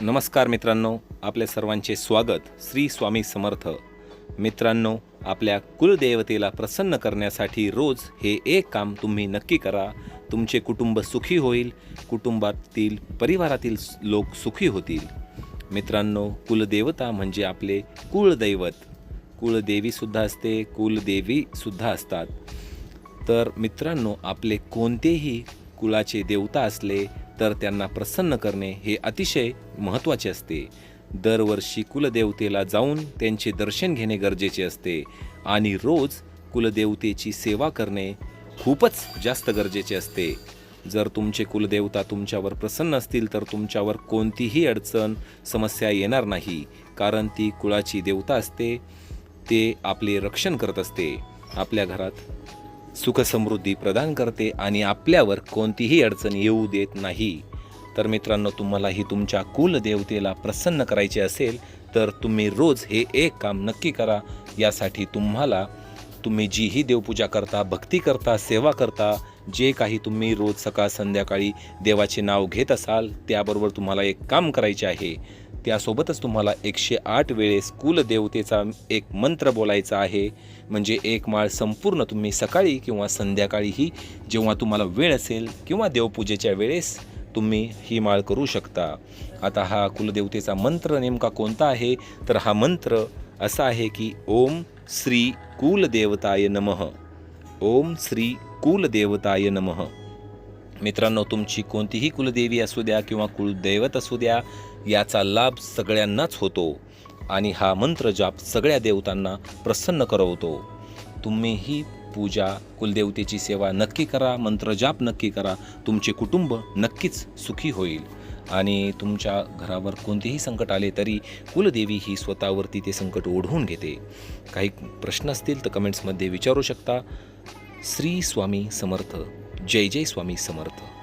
नमस्कार मित्रांनो आपल्या सर्वांचे स्वागत श्री स्वामी समर्थ. मित्रांनो आपल्या कुलदेवतेला प्रसन्न करण्यासाठी रोज हे एक काम तुम्ही नक्की करा. तुमचे कुटुंब सुखी होईल कुटुंबातील परिवारातील लोक सुखी होतील. मित्रांनो कुलदेवता म्हणजे आपले कुलदैवत कुलदेवीसुद्धा असते कुलदेवीसुद्धा असतात. तर मित्रांनो आपले कोणतेही कुळाचे देवता असले तर त्यांना प्रसन्न करणे हे अतिशय महत्त्वाचे असते. दरवर्षी कुलदेवतेला जाऊन त्यांचे दर्शन घेणे गरजेचे असते आणि रोज कुलदेवतेची सेवा करणे खूपच जास्त गरजेचे असते. जर तुमचे कुलदेवता तुमच्यावर प्रसन्न असतील तर तुमच्यावर कोणतीही अडचण समस्या येणार नाही कारण ती कुळाची देवता असते ते आपले रक्षण करत असते. आपल्या घरात सुख समृद्धी प्रदान करते आणि आपल्यावर कोणतीही अडचण येऊ देत नाही. तर मित्रांनो तुम्हालाही तुमच्या कुलदेवतेला प्रसन्न करायचे असेल तर तुम्ही रोज हे एक काम नक्की करा. यासाठी तुम्हाला तुम्ही जी ही देवपूजा करता भक्ती करता सेवा करता. जे काही तुम्ही रोज सकाळ संध्याकाळी देवाचे नाव घेत असाल त्याबरोबर तुम्हाला एक काम करायचे आहे. त्यासोबतच तुम्हाला एकशे आठ वेळेस कुलदेवतेचा एक मंत्र बोलायचा आहे. म्हणजे एक माळ संपूर्ण तुम्ही सकाळी किंवा संध्याकाळीही जेव्हा तुम्हाला वेळ असेल किंवा देवपूजेच्या वेळेस तुम्ही ही माळ करू शकता. आता हा कुलदेवतेचा मंत्र नेमका कोणता आहे? तर हा मंत्र असा आहे की ओम श्री कुलदेवताय नमः. ओम श्री कुलदेवताय नमः. मित्रांनो तुमची कोणतीही कुलदेवी असू द्या किंवा कुलदैवत असू द्या याचा लाभ सगळ्यांनाच होतो आणि हा मंत्र जाप सगळ्या देवतांना प्रसन्न करवतो. तुम्हीही पूजा कुलदेवतेची सेवा नक्की करा मंत्रजाप नक्की करा तुमचे कुटुंब नक्कीच सुखी होईल. आणि तुमच्या घरावर कोणतेही संकट आले तरी कुलदेवी ही स्वतःवरती ते संकट ओढवून घेते. काही प्रश्न असतील तर कमेंट्समध्ये विचारू शकता. श्री स्वामी समर्थ. जय जय स्वामी समर्थ.